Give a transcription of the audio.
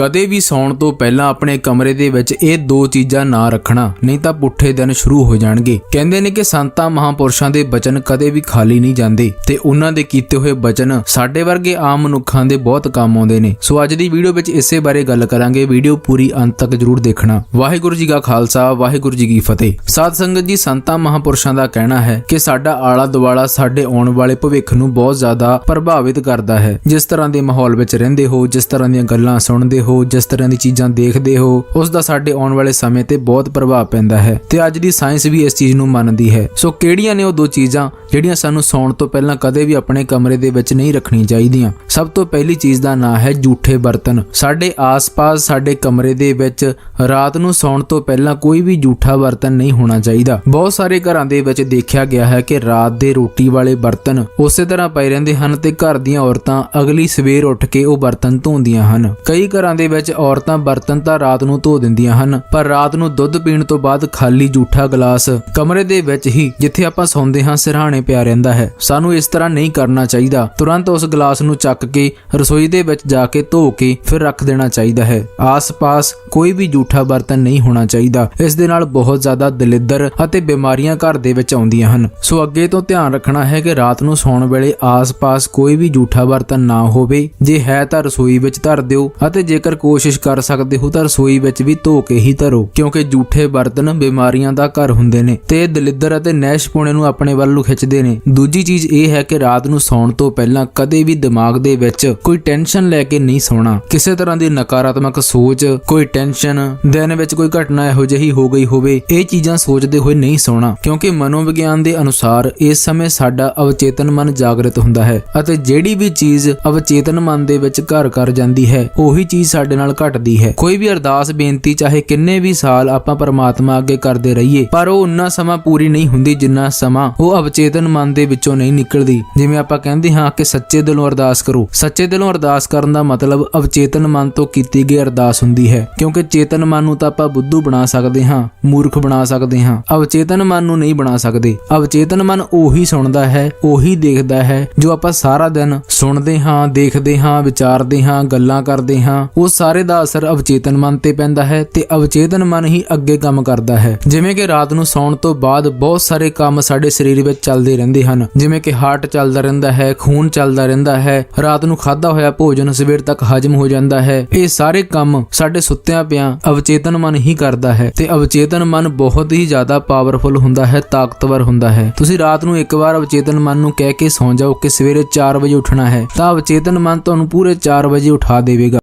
ਕਦੇ ਵੀ ਸੌਣ ਤੋਂ ਪਹਿਲਾਂ ਆਪਣੇ ਕਮਰੇ ਦੇ ਵਿੱਚ ਇਹ ਦੋ ਚੀਜ਼ਾਂ ਨਾ ਰੱਖਣਾ, ਨਹੀਂ ਤਾਂ ਪੁੱਠੇ ਦਿਨ ਸ਼ੁਰੂ ਹੋ ਜਾਣਗੇ। ਕਹਿੰਦੇ ਨੇ ਕਿ ਸੰਤਾਂ ਮਹਾਪੁਰਸ਼ਾਂ ਦੇ ਬਚਨ ਕਦੇ ਵੀ ਖਾਲੀ ਨਹੀਂ ਜਾਂਦੇ ਤੇ ਉਹਨਾਂ ਦੇ ਕੀਤੇ ਹੋਏ ਬਚਨ ਸਾਡੇ ਵਰਗੇ ਆਮ ਮਨੁੱਖਾਂ ਦੇ ਬਹੁਤ ਕੰਮ ਆਉਂਦੇ ਨੇ। ਸੋ ਅੱਜ ਦੀ ਵੀਡੀਓ ਵਿੱਚ ਇਸੇ ਬਾਰੇ ਗੱਲ ਕਰਾਂਗੇ। ਵੀਡੀਓ ਪੂਰੀ ਅੰਤ ਤੱਕ ਜਰੂਰ ਦੇਖਣਾ। ਵਾਹਿਗੁਰੂ ਜੀ ਕਾ ਖਾਲਸਾ, ਵਾਹਿਗੁਰੂ ਜੀ ਕੀ ਫਤਿਹ। ਸਾਧ ਸੰਗਤ ਜੀ, ਸੰਤਾਂ ਮਹਾਪੁਰਸ਼ਾਂ ਦਾ ਕਹਿਣਾ ਹੈ ਕਿ ਸਾਡਾ ਆਲਾ ਦੁਆਲਾ ਸਾਡੇ ਆਉਣ ਵਾਲੇ ਭਵਿੱਖ ਨੂੰ ਬਹੁਤ ਜ਼ਿਆਦਾ ਪ੍ਰਭਾਵਿਤ ਕਰਦਾ ਹੈ। ਜਿਸ ਤਰ੍ਹਾਂ ਦੇ ਮਾਹੌਲ ਵਿੱਚ ਰਹਿੰਦੇ ਹੋ, ਜਿਸ ਤਰ੍ਹਾਂ ਦੀਆਂ ਗੱਲਾਂ ਸੁਣਦੇ ਹੋ ਜਿਸ ਤਰ੍ਹਾਂ ਦੀ ਚੀਜ਼ਾਂ ਦੇਖਦੇ ਹੋ, ਉਸ ਦਾ ਸਾਡੇ ਆਉਣ ਵਾਲੇ ਸਮੇਂ ਤੇ ਬਹੁਤ ਪ੍ਰਭਾਵ ਪੈਂਦਾ ਹੈ ਤੇ ਅੱਜ ਦੀ ਸਾਇੰਸ ਵੀ ਇਸ ਚੀਜ਼ ਨੂੰ ਮੰਨਦੀ ਹੈ। ਸੋ ਕਿਹੜੀਆਂ ਨੇ ਉਹ ਦੋ ਚੀਜ਼ਾਂ ਜਿਹੜੀਆਂ ਸਾਨੂੰ ਸੌਣ ਤੋਂ ਪਹਿਲਾਂ ਕਦੇ ਵੀ ਆਪਣੇ ਕਮਰੇ ਦੇ ਵਿੱਚ ਨਹੀਂ ਰੱਖਣੀ ਚਾਹੀਦੀਆਂ? ਸਭ ਤੋਂ ਪਹਿਲੀ ਚੀਜ਼ ਦਾ ਨਾਂ ਹੈ ਝੂਠੇ ਬਰਤਨ। ਸਾਡੇ ਆਸ-ਪਾਸ, ਸਾਡੇ ਕਮਰੇ ਦੇ ਵਿੱਚ ਰਾਤ ਨੂੰ ਸੌਣ ਤੋਂ ਪਹਿਲਾਂ ਕੋਈ ਵੀ ਝੂਠਾ ਬਰਤਨ ਨਹੀਂ ਹੋਣਾ ਚਾਹੀਦਾ। ਬਹੁਤ ਸਾਰੇ ਘਰਾਂ ਦੇ ਵਿੱਚ ਦੇਖਿਆ ਗਿਆ ਹੈ ਕਿ ਰਾਤ ਦੇ ਰੋਟੀ ਵਾਲੇ ਬਰਤਨ ਉਸੇ ਤਰ੍ਹਾਂ ਪਏ ਰਹਿੰਦੇ ਹਨ ਤੇ ਘਰ ਦੀਆਂ ਔਰਤਾਂ ਅਗਲੀ ਸਵੇਰ ਉੱਠ ਕੇ ਉਹ ਬਰਤਨ ਧੋਂਦੀਆਂ ਹਨ। ਕਈ ਘਰਾਂ ਦੇ ਵਿੱਚ ਔਰਤਾਂ ਬਰਤਨ ਤਾਂ ਰਾਤ ਨੂੰ ਧੋ ਦਿੰਦੀਆਂ ਹਨ, ਪਰ ਰਾਤ ਨੂੰ ਦੁੱਧ ਪੀਣ ਤੋਂ ਬਾਅਦ ਖਾਲੀ ਝੂਠਾ ਗਲਾਸ ਕਮਰੇ ਦੇ ਵਿੱਚ ਹੀ ਜਿੱਥੇ ਆਪਾਂ ਸੌਂਦੇ ਹਾਂ ਸਿਰਹਾਣੇ ਪਿਆ ਰਹਿੰਦਾ ਹੈ। ਸਾਨੂੰ ਇਸ ਤਰ੍ਹਾਂ ਨਹੀਂ ਕਰਨਾ ਚਾਹੀਦਾ। ਤੁਰੰਤ ਉਸ ਗਲਾਸ ਨੂੰ ਚੱਕ ਕੇ, ਰਸੋਈ ਦੇ ਵਿੱਚ ਜਾ ਕੇ ਧੋ ਕੇ ਫਿਰ ਰੱਖ ਦੇਣਾ ਚਾਹੀਦਾ ਹੈ। ਆਸ-ਪਾਸ ਕੋਈ ਵੀ ਝੂਠਾ ਬਰਤਨ ਨਹੀਂ ਹੋਣਾ ਚਾਹੀਦਾ। ਇਸ ਦੇ ਨਾਲ ਬਹੁਤ ਜ਼ਿਆਦਾ ਦਲਿੱਦਰ ਅਤੇ ਬਿਮਾਰੀਆਂ ਘਰ ਦੇ ਵਿੱਚ ਆਉਂਦੀਆਂ ਹਨ। ਸੋ ਅੱਗੇ ਤੋਂ ਧਿਆਨ ਰੱਖਣਾ ਹੈ ਕਿ ਰਾਤ ਨੂੰ ਸੌਣ ਵੇਲੇ ਆਸ-ਪਾਸ ਕੋਈ ਵੀ ਝੂਠਾ ਬਰਤਨ ਨਾ ਹੋਵੇ। ਜੇ ਹੈ ਤਾਂ ਰਸੋਈ ਵਿੱਚ ਧਰ ਦਿਓ ਅਤੇ ਜੇ ਜੇਕਰ ਕੋਸ਼ਿਸ਼ ਕਰ ਸਕਦੇ ਹੋ ਤਾਂ ਰਸੋਈ ਵਿੱਚ ਵੀ ਧੋ ਕੇ ਹੀ ਧਰੋ, ਕਿਉਂਕਿ ਝੂਠੇ ਬਰਤਨ ਬਿਮਾਰੀਆਂ ਦਾ ਘਰ ਹੁੰਦੇ ਨੇ ਤੇ ਇਹ ਦਲਿੱਦਰ ਅਤੇ ਨੈਸ਼ਪੂਣੇ ਨੂੰ ਆਪਣੇ ਵੱਲ ਨੂੰ ਖਿੱਚਦੇ ਨੇ। ਦੂਜੀ ਚੀਜ਼ ਇਹ ਹੈ ਕਿ ਰਾਤ ਨੂੰ ਸੌਣ ਤੋਂ ਪਹਿਲਾਂ ਕਦੇ ਵੀ ਦਿਮਾਗ ਦੇ ਵਿੱਚ ਕੋਈ ਟੈਨਸ਼ਨ ਲੈ ਕੇ ਨਹੀਂ ਸੌਣਾ। ਕਿਸੇ ਤਰ੍ਹਾਂ ਦੀ ਨਕਾਰਾਤਮਕ ਸੋਚ, ਕੋਈ ਟੈਨਸ਼ਨ, ਦਿਨ ਵਿੱਚ ਕੋਈ ਘਟਨਾ ਇਹੋ ਜਿਹੀ ਹੋ ਗਈ ਹੋਵੇ, ਇਹ ਚੀਜ਼ਾਂ ਸੋਚਦੇ ਹੋਏ ਨਹੀਂ ਸੌਣਾ, ਕਿਉਂਕਿ ਮਨੋਵਿਗਿਆਨ ਦੇ ਅਨੁਸਾਰ ਇਸ ਸਮੇਂ ਸਾਡਾ ਅਵਚੇਤਨ ਮਨ ਜਾਗਰਤ ਹੁੰਦਾ ਹੈ ਅਤੇ ਜਿਹੜੀ ਵੀ ਚੀਜ਼ ਅਵਚੇਤਨ ਮਨ ਦੇ ਵਿੱਚ ਘਰ ਕਰ ਜਾਂਦੀ ਹੈ, ਉਹੀ ਚੀਜ਼ ਸਾਡੇ ਨਾਲ ਘਟਦੀ ਹੈ। ਕੋਈ ਵੀ ਅਰਦਾਸ, ਬੇਨਤੀ ਚਾਹੇ ਕਿੰਨੇ ਵੀ ਸਾਲ ਆਪਾਂ ਪਰਮਾਤਮਾ ਅੱਗੇ ਕਰਦੇ ਰਹੀਏ, ਪਰ ਉਹ ਉਨਾ ਸਮਾਂ ਪੂਰੀ ਨਹੀਂ ਹੁੰਦੀ ਜਿੰਨਾ ਸਮਾਂ ਉਹ ਅਵਚੇਤਨ ਮਨ ਦੇ ਵਿੱਚੋਂ ਨਹੀਂ ਨਿਕਲਦੀ। ਜਿਵੇਂ ਆਪਾਂ ਕਹਿੰਦੇ ਹਾਂ ਕਿ ਸੱਚੇ ਦਿਲੋਂ ਅਰਦਾਸ ਕਰੋ। ਸੱਚੇ ਦਿਲੋਂ ਅਰਦਾਸ ਕਰਨ ਦਾ ਮਤਲਬ ਅਵਚੇਤਨ ਮਨ ਤੋਂ ਕੀਤੀ ਗਈ ਅਰਦਾਸ ਹੁੰਦੀ ਹੈ। ਕਿਉਂਕਿ ਚੇਤਨ ਮਨ ਨੂੰ ਤਾਂ ਆਪਾਂ ਬੁੱਧੂ ਬਣਾ ਸਕਦੇ ਹਾਂ, ਮੂਰਖ ਬਣਾ ਸਕਦੇ ਹਾਂ। ਅਵਚੇਤਨ ਮਨ ਨੂੰ ਨਹੀਂ ਬਣਾ ਸਕਦੇ। ਅਵਚੇਤਨ ਮਨ ਉਹੀ ਸੁਣਦਾ ਹੈ, ਉਹੀ ਦੇਖਦਾ ਹੈ, ਜੋ ਆਪਾਂ ਸਾਰਾ ਦਿਨ ਸੁਣਦੇ ਹਾਂ, ਦੇਖਦੇ ਹਾਂ, ਵਿਚਾਰਦੇ ਹਾਂ, ਗੱਲਾਂ ਕਰਦੇ ਹਾਂ ਉਹ ਸਾਰੇ ਦਾ ਅਸਰ ਅਵਚੇਤਨ ਮਨ ਤੇ ਪੈਂਦਾ ਹੈ ਤੇ ਅਵਚੇਤਨ ਮਨ ਹੀ ਅੱਗੇ ਕੰਮ ਕਰਦਾ ਹੈ। ਜਿਵੇਂ ਕਿ ਰਾਤ ਨੂੰ ਸੌਣ ਤੋਂ ਬਾਅਦ ਬਹੁਤ ਸਾਰੇ ਕੰਮ ਸਾਡੇ ਸਰੀਰ ਵਿੱਚ ਚੱਲਦੇ ਰਹਿੰਦੇ ਹਨ। ਜਿਵੇਂ ਕਿ ਹਾਰਟ ਚੱਲਦਾ ਰਹਿੰਦਾ ਹੈ, ਖੂਨ ਚੱਲਦਾ ਰਹਿੰਦਾ ਹੈ, ਰਾਤ ਨੂੰ ਖਾਦਾ ਹੋਇਆ ਭੋਜਨ ਸਵੇਰ ਤੱਕ ਹਜਮ ਹੋ ਜਾਂਦਾ ਹੈ। ਇਹ ਸਾਰੇ ਕੰਮ ਸਾਡੇ ਸੁੱਤਿਆਂ ਪਿਆਂ ਅਵਚੇਤਨ ਮਨ ਹੀ ਕਰਦਾ ਹੈ ਤੇ ਅਵਚੇਤਨ ਮਨ ਬਹੁਤ ਹੀ ਜ਼ਿਆਦਾ ਪਾਵਰਫੁਲ ਹੁੰਦਾ ਹੈ, ਤਾਕਤਵਰ ਹੁੰਦਾ ਹੈ। ਤੁਸੀਂ ਰਾਤ ਨੂੰ ਇੱਕ ਵਾਰ ਅਵਚੇਤਨ ਮਨ ਨੂੰ ਕਹਿ ਕੇ ਸੌਂ ਜਾਓ ਕਿ ਸਵੇਰੇ 4 ਵਜੇ ਉੱਠਣਾ ਹੈ, ਤਾਂ ਅਵਚੇਤਨ ਮਨ ਤੁਹਾਨੂੰ ਪੂਰੇ 4 ਵਜੇ ਉਠਾ ਦੇਵੇਗਾ।